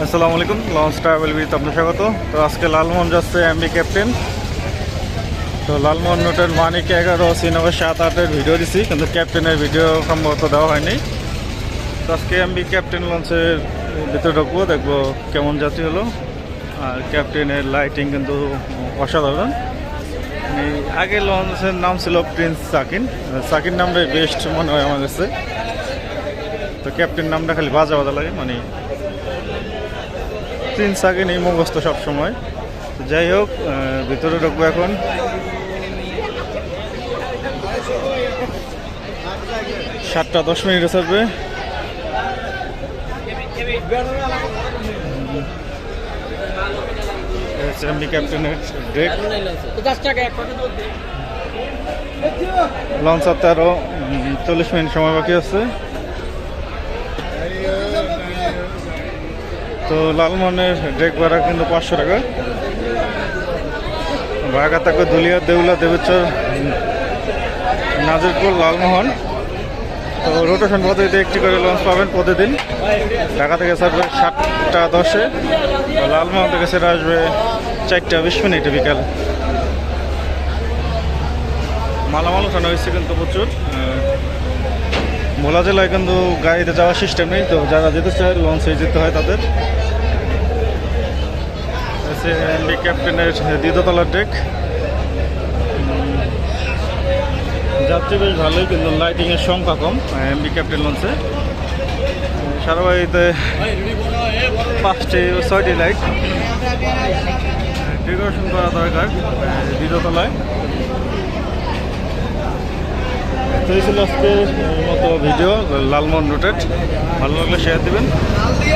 আসসালামু আলাইকুম launch travel with আপনার স্বাগত। তো আজকে লালমোহন যাচ্ছে এমবি ক্যাপ্টেন তো লালমোহন নোটের মানিক এগারো শ্রীনগর সাত, আটের ভিডিও দিছি, কিন্তু ক্যাপ্টেনের ভিডিও সম্ভবত দেওয়া হয়নি। তো আজকে এমবি ক্যাপ্টেন লঞ্চের ভিতরে ঢুকবো, দেখব কেমন যাত্রী হলো। আর ক্যাপ্টেনের লাইটিং কিন্তু অসাধারণ। আগে লঞ্চের নাম ছিল প্রিন্স সাকিন সাকিন নামটাই বেস্ট মনে হয় আমার কাছে। তো ক্যাপ্টেন নামটা খালি বাজা বাজা লাগে মানে প্রিন্স সাকিন এই মুখস্থ সবসময়। তো যাই হোক ভিতরে ঢুকবো এখন। সাতটা দশ মিনিটে ছাড়বে এমনি ক্যাপ্টেনের ব্রেক লঞ্চ আরও চল্লিশ মিনিট সময় বাকি আছে। তো লালমোহনের ড্রেক ভাড়া কিন্তু পাঁচশো টাকা। ভাড়া থাকবে দুলিয়া, দেউলা দেবেশ্বর নাজিরপুর, লালমোহন। তো রোটেশন পদ্ধতিতে একটি করে লঞ্চ পাবেন প্রতিদিন। ঢাকা থেকে ছাড়বে সাতটা দশে। লালমোহন থেকে সেটা আসবে চারটা বিশ মিনিটে বিকাল। মালামাল উঠানো হয়েছে কিন্তু প্রচুর। ভোলা জেলায় কিন্তু গাড়িতে যাওয়ার সিস্টেম নেই। তো যারা যেতে চায় লঞ্চে যেতে হয় তাদের। ক্যাপ্টেনের দ্বিতীয়তলার ডেক যাত্রী বেশ ভালোই, কিন্তু লাইটিংয়ের সংখ্যা কম এমবি ক্যাপ্টেন লঞ্চে সারাবাড়িতে পাঁচটি ছয়টি লাইট ডেকোরেশন করা দরকার দ্বিতীয়তলায়। তো মতো ভিডিও লালমোহন রুটেড ভালো লাগলে শেয়ার দিবেন।